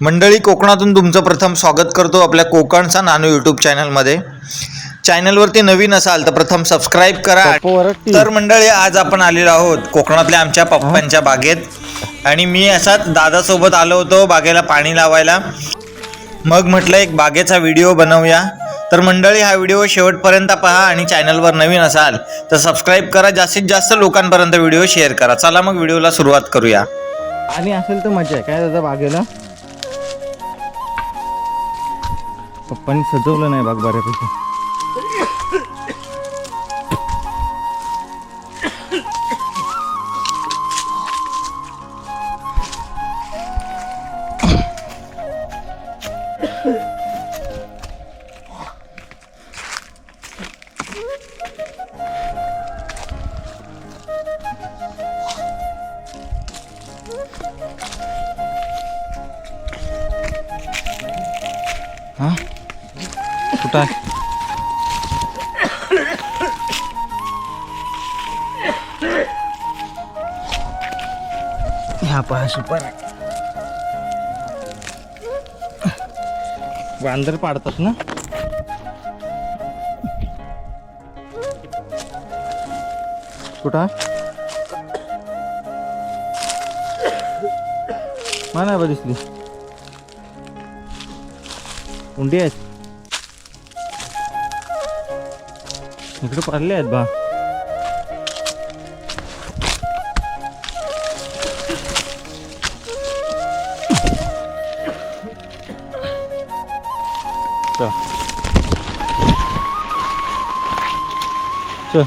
मंडळी कोकणातून तुमचं प्रथम स्वागत करतो आपल्या कोकणचा नानू यूट्यूब चॅनलमध्ये चॅनलवरती नवीन असाल तर प्रथम सबस्क्राईब करा. तर मंडळी आज आपण आलेलो आहोत कोकणातल्या आमच्या पप्पांच्या बागेत. आणि मी असाच दादासोबत आलो होतो बागेला पाणी लावायला. मग म्हटलं एक बागेचा व्हिडिओ बनवूया. तर मंडळी हा व्हिडिओ शेवटपर्यंत पहा आणि चॅनलवर नवीन असाल तर सबस्क्राईब करा. जास्तीत जास्त लोकांपर्यंत व्हिडिओ शेअर करा. चला मग व्हिडिओला सुरुवात करूया. आणि असेल तर मजा आहे. काय दादा बागेला? पप्पांनी सजवलं नाही बाग बऱ्यापैकी Huh? कुठं आहे? ह्या पहा सुपर वांदर पाडतात ना? कुठं आहे? मला नाही बा दिसली उंडी आहेत? इकडे पडले आहेत बा चल.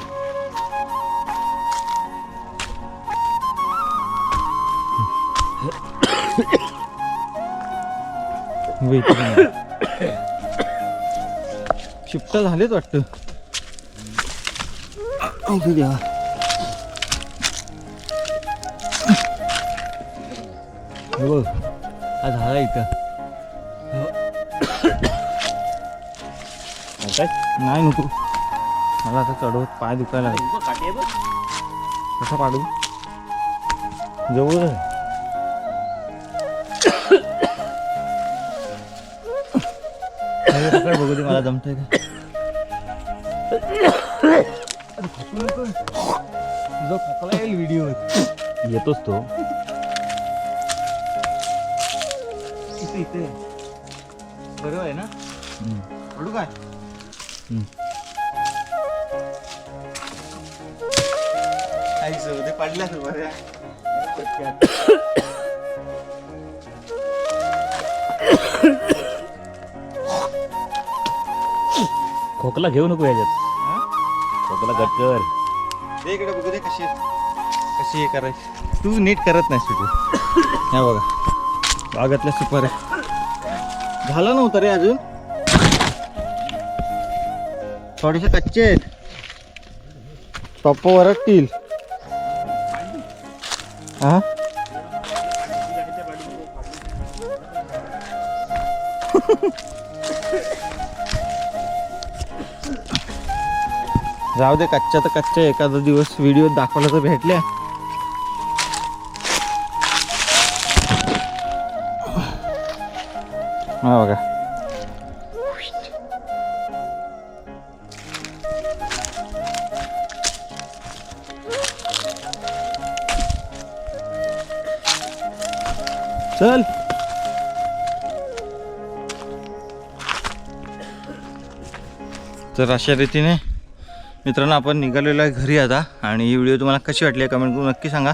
शिफ्ट झालेच वाटतं अगदी देवा हे बघ हा झाला इथं काय नाही नको मला आता चढवत पाय दुखायला लागले कसं पाडू जवळ आहे. हे पकड बघू दे मला जमतंय का तुझा खोकला येईल व्हिडिओ येतोच तो. इथे इथे बरोबर आहे ना पडू काय पडल्या खोकला घेऊ नको याच्यात. खोकला गट कर. इकडे बघू दे कशी कशी हे करायची? तू नीट करत नाही सुटू ह्या बघा. बागातल्या सुपर आहे झालं नव्हतं रे अजून? थोडेसे कच्चे आहेत. पप्प वरटतील. हा? जाऊ दे कच्च्या तर कच्च्या एखादा दिवस व्हिडिओ दाखवला तर भेटल्या. हा बघा. चल. तर अशा रीतीने मित्रांनो आपण निघालेलो आहे घरी आता आणि ही व्हिडिओ तुम्हाला कशी वाटली आहे कमेंट करून नक्की सांगा.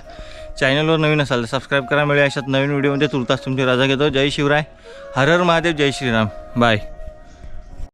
चॅनलवर नवीन असाल तर सबस्क्राईब करा मिळेल अशात नवीन व्हिडिओमध्ये तुर्तास तुमची रजा घेतो. जय शिवराय. हर हर महादेव जय श्रीराम. बाय